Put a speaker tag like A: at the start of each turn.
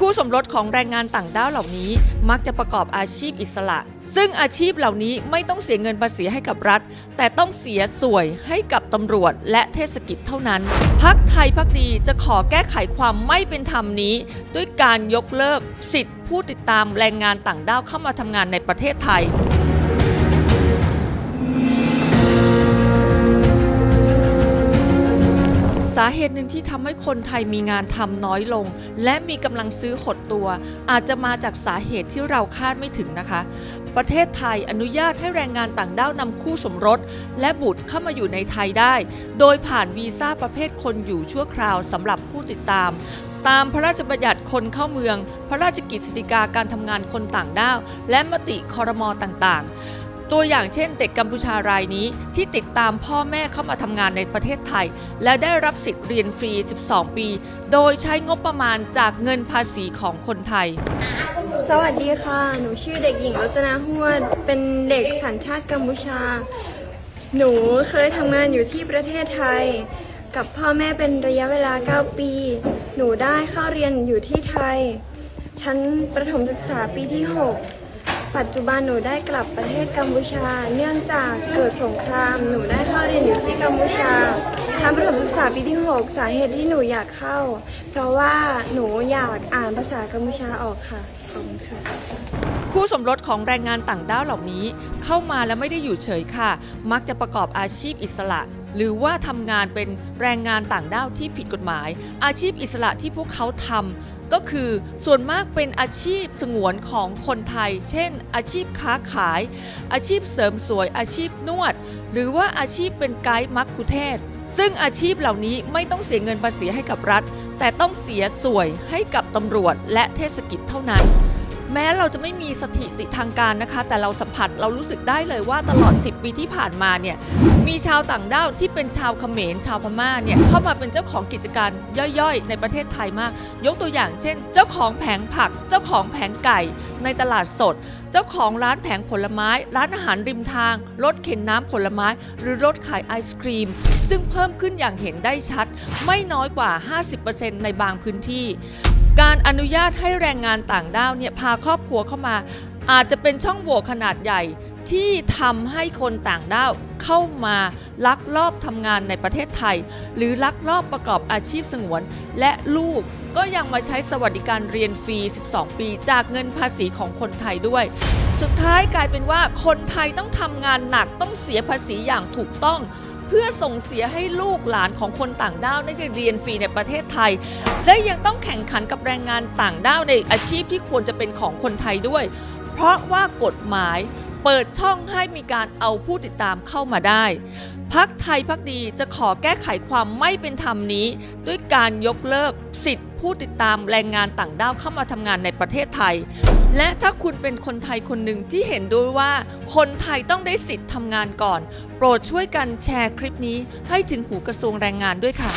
A: คู่สมรสของแรงงานต่างด้าวเหล่านี้ มักจะประกอบอาชีพอิสระ ซึ่งอาชีพเหล่านี้ไม่ต้องเสียเงินภาษีให้กับรัฐ แต่ต้องเสียสวยให้กับตำรวจและเทศกิจเท่านั้น พักไทยพักดีจะขอแก้ไขความไม่เป็นธรรมนี้ ด้วยการยกเลิกสิทธิผู้ติดตามแรงงานต่างด้าวเข้ามาทำงานในประเทศไทย สาเหตุหนึ่งที่ทำให้คนไทยมีงานทำน้อยลง และมีกำลังซื้อหดตัว อาจจะมาจากสาเหตุที่เราคาดไม่ถึงนะคะ ประเทศไทยอนุญาตให้แรงงานต่างด้าวนำคู่สมรส และบุตรเข้ามาอยู่ในไทยได้ โดยผ่านวีซ่าประเภทคนอยู่ชั่วคราวสำหรับผู้ติดตาม ตามพระราชบัญญัติคนเข้าเมือง พระราชกิจสิทธิกาการทำงานคนต่างด้าว และมติคอรมอต่างๆ ตัวอย่างเช่นเด็กกัมพูชารายนี้ที่ติดตามพ่อแม่เข้ามาทำงานในประเทศไทย และได้รับสิทธิ์เรียนฟรี 12 ปี โดยใช้งบประมาณจากเงินภาษีของคนไทย
B: สวัสดีค่ะ หนูชื่อเด็กหญิงรจนาหวด เป็นเด็กสัญชาติกัมพูชา หนูเคยทำงานอยู่ที่ประเทศไทย กับพ่อแม่เป็นระยะเวลา 9 ปี หนูได้เข้าเรียนอยู่ที่ไทย ชั้นประถมศึกษาปีที่ 6 ปัจจุบันหนูได้กลับประเทศกัมพูชา เนื่องจากเกิดสงคราม หนูได้เข้าเรียนอยู่ที่กัมพูชาชั้นประถมศึกษาปีที่ 6 สาเหตุที่หนูอยากเข้า เพราะว่าหนูอยากอ่านภาษากัมพูชาออกค่ะขอบคุณค่ะ
A: คู่สมรสของแรงงานต่างด้าวเหล่านี้ เข้ามาแล้วไม่ได้อยู่เฉยค่ะ มักจะประกอบอาชีพอิสระ หรือว่าทำงานเป็นแรงงานต่างด้าวที่ผิดกฎหมาย อาชีพอิสระที่พวกเขาทำก็คือส่วนมากเป็นอาชีพสงวนของคนไทย เช่น อาชีพค้าขาย อาชีพเสริมสวย อาชีพนวด หรือว่าอาชีพเป็นไกด์มักคุเทศ ซึ่งอาชีพเหล่านี้ไม่ต้องเสียเงินภาษีให้กับรัฐ แต่ต้องเสียสวยให้กับตำรวจและเทศกิจเท่านั้น แม้เราจะไม่มีสถิติทางการนะคะ แต่เราสัมผัสเรารู้สึกได้เลยว่าตลอด 10 ปีที่ผ่านมาเนี่ยมีชาวต่างด้าวที่เป็นชาวเขมรชาวพม่าเนี่ยเข้ามาเป็นเจ้าของกิจการย่อยๆ ในประเทศไทยมาก ยกตัวอย่างเช่น เจ้าของแผงผัก เจ้าของแผงไก่ ในตลาดสด เจ้าของร้านแผงผลไม้ ร้านอาหารริมทาง รถเข็นน้ำผลไม้ หรือรถขายไอศครีม ซึ่งเพิ่มขึ้นอย่างเห็นได้ชัด ไม่น้อยกว่า 50%ในบางพื้นที่ การอนุญาตให้แรงงานต่างด้าวเนี่ยพาครอบครัวเข้ามา อาจจะเป็นช่องโหว่ขนาดใหญ่ ที่ทำให้คนต่างด้าวเข้ามาลักลอบทำงานในประเทศไทย หรือลักลอบประกอบอาชีพสงวน และลูกก็ยังมาใช้สวัสดิการเรียนฟรี 12 ปี จากเงินภาษีของคนไทยด้วย สุดท้ายกลายเป็นว่าคนไทยต้องทำงานหนักต้องเสียภาษีอย่างถูกต้อง เพื่อส่งเสียให้ลูกหลานของคนต่างด้าวได้เรียนฟรีในประเทศไทย และยังต้องแข่งขันกับแรงงานต่างด้าวในอาชีพที่ควรจะเป็นของคนไทยด้วย เพราะว่ากฎหมาย เปิดช่องให้มีการเอาผู้ติดตามเข้ามาได้พักไทยพักดีจะขอแก้ไขความไม่เป็นธรรมนี้ ด้วยการยกเลิกสิทธิผู้ติดตามแรงงานต่างด้าวเข้ามาทำงานในประเทศไทย และถ้าคุณเป็นคนไทยคนหนึ่งที่เห็นด้วยว่า คนไทยต้องได้สิทธิ์ทำงานก่อน โปรดช่วยกันแชร์คลิปนี้ให้ถึงหูกระทรวงแรงงานด้วยค่ะ